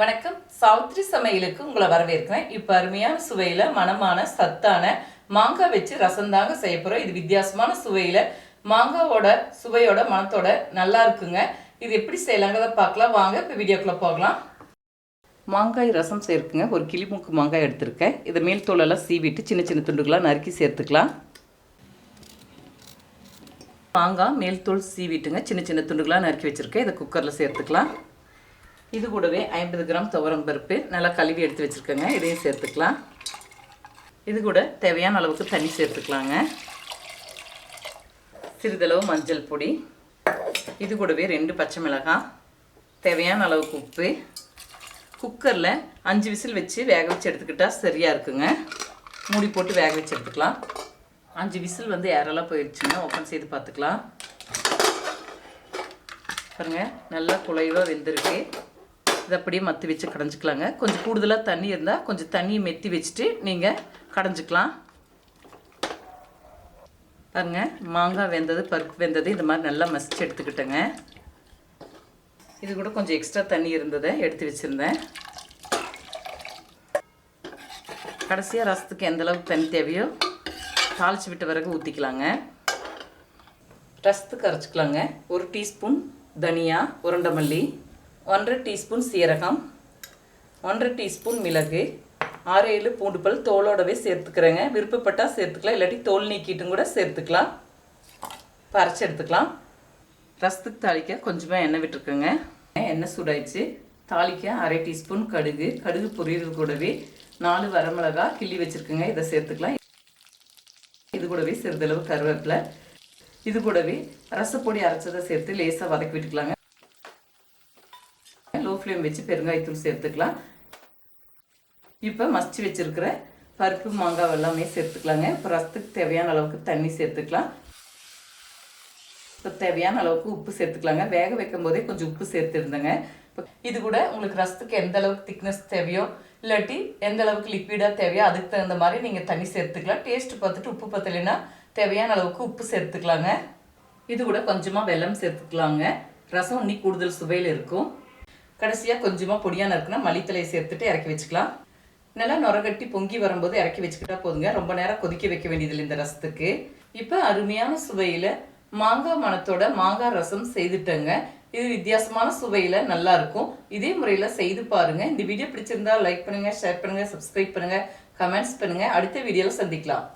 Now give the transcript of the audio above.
வணக்கம். சாவித்ரி சமையலுக்கு உங்களை வரவேற்கிறேன். இப்போ அருமையான சுவையில் மனமான சத்தான மாங்காய் வச்சு ரசம் தாங்க செய்ய போகிறோம் இது வித்தியாசமான சுவையில் மாங்காவோட சுவையோட மனத்தோட நல்லா இருக்குங்க. இது எப்படி செய்யலாங்கிறத பார்க்கலாம். வாங்க இப்போ வீடியோக்குள்ளே போகலாம். மாங்காய் ரசம் சேர்க்குங்க. ஒரு கிளிமூக்கு மாங்காய் எடுத்திருக்கேன். இதை மேல் தோலெல்லாம் சீவிட்டு சின்ன சின்ன துண்டுகளாக நறுக்கி சேர்த்துக்கலாம். மாங்காய் மேல் தோல் சீவிட்டுங்க. சின்ன சின்ன துண்டுகளாக நறுக்கி வச்சுருக்கேன். இதை குக்கரில் சேர்த்துக்கலாம். இது கூடவே ஐம்பது கிராம் துவரம் பருப்பு நல்லா கழுவி எடுத்து வச்சுருக்கேங்க. இதையும் சேர்த்துக்கலாம். இது கூட தேவையான அளவுக்கு தண்ணி சேர்த்துக்கலாங்க. சிறிதளவு மஞ்சள் பொடி. இது கூடவே ரெண்டு பச்சை மிளகாய். தேவையான அளவுக்கு உப்பு. குக்கரில் அஞ்சு விசில் வச்சு வேக வச்சு எடுத்துக்கிட்டால் சரியாக இருக்குங்க. மூடி போட்டு வேக வச்சு எடுத்துக்கலாம். அஞ்சு விசில் வந்து ஏரெல்லாம் போயிடுச்சுங்க ஓப்பன் செய்து பார்த்துக்கலாம். பாருங்கள் நல்லா குழைவாக வெந்திருக்கு. இதை அப்படியே மற்றி வச்சு கடைஞ்சிக்கலாங்க. கொஞ்சம் கூடுதலாக தண்ணி இருந்தால் கொஞ்சம் தண்ணியை மெத்தி வச்சுட்டு நீங்கள் கடைஞ்சிக்கலாம். பாருங்க மாங்காய் வெந்தது பருப்பு வெந்தது இந்த மாதிரி நல்லா மசிச்சு எடுத்துக்கிட்டேங்க. இது கூட கொஞ்சம் எக்ஸ்ட்ரா தண்ணி இருந்ததை எடுத்து வச்சுருந்தேன். கடைசியாக ரசத்துக்கு எந்த அளவுக்கு தண்ணி தேவையோ தாளித்து விட்ட பிறகு ஊற்றிக்கலாங்க ரசத்துக்கு அரைச்சிக்கலாங்க. ஒரு டீஸ்பூன் தனியா உருண்டை மல்லி. ஒன்றரை டீஸ்பூன் சீரகம் ஒன்றரை டீஸ்பூன் மிளகு ஆறு ஏழு பூண்டு பல் தோலோடவே சேர்த்துக்கிறேங்க. விருப்பப்பட்டால் சேர்த்துக்கலாம் இல்லாட்டி தோல் நீக்கிட்டும் கூட சேர்த்துக்கலாம். பறைச்சி எடுத்துக்கலாம். ரசத்துக்கு தாளிக்க கொஞ்சமாக எண்ணெய் விட்டுருக்கோங்க. எண்ணெய் சூடாயிடுச்சு. தாளிக்க அரை டீஸ்பூன் கடுகு. கடுகு பொரியல் கூடவே நாலு வரமிளகா கிள்ளி வச்சுருக்கோங்க. இதை சேர்த்துக்கலாம். இது கூடவே சிறிதளவு கருவேப்பிலை. இது கூடவே ரசப்பொடி அரைச்சதை சேர்த்து லேசாக வதக்கி விட்டுக்கலாங்க. லோ ஃப்ளேம் வச்சு பெருங்காயத்தூள் சேர்த்துக்கலாம். இப்போ மசிச்சு வச்சுருக்கிற பருப்பு மாங்காய் எல்லாமே சேர்த்துக்கலாங்க. இப்போ ரசத்துக்கு தேவையான அளவுக்கு தண்ணி சேர்த்துக்கலாம். இப்போ தேவையான அளவுக்கு உப்பு சேர்த்துக்கலாங்க. வேக வைக்கும் போதே கொஞ்சம் உப்பு சேர்த்துருந்தேங்க. இப்போ இது கூட உங்களுக்கு ரசத்துக்கு எந்த அளவுக்கு திக்னஸ் தேவையோ இல்லாட்டி எந்த அளவுக்கு லிக்விடாக தேவையோ அதுக்கு தகுந்த மாதிரி நீங்கள் தண்ணி சேர்த்துக்கலாம். டேஸ்ட் பார்த்துட்டு உப்பு பத்தலைன்னா தேவையான அளவுக்கு உப்பு சேர்த்துக்கலாங்க. இது கூட கொஞ்சமாக வெல்லம் சேர்த்துக்கலாங்க. ரசம் இன்னி கூடுதல் சுவையில் இருக்கும். கடைசியாக கொஞ்சமாக பொடியான இருக்குன்னா மல்லித்தலையை சேர்த்துட்டு இறக்கி வச்சுக்கலாம். நல்லா நுரகட்டி பொங்கி வரும்போது இறக்கி வச்சுக்கிட்டா போதுங்க. ரொம்ப நேரம் கொதிக்க வைக்க வேண்டியதில்லை இந்த ரசத்துக்கு. இப்போ அருமையான சுவையில் மாங்காய் மணத்தோட மாங்காய் ரசம் செய்துட்டேங்க. இது வித்தியாசமான சுவையில் நல்லா இருக்கும். இதே முறையில் செய்து பாருங்க. இந்த வீடியோ பிடிச்சிருந்தா லைக் பண்ணுங்கள் ஷேர் பண்ணுங்கள் சப்ஸ்கிரைப் பண்ணுங்கள் கமெண்ட்ஸ் பண்ணுங்கள் அடுத்த வீடியோவில் சந்திக்கலாம்.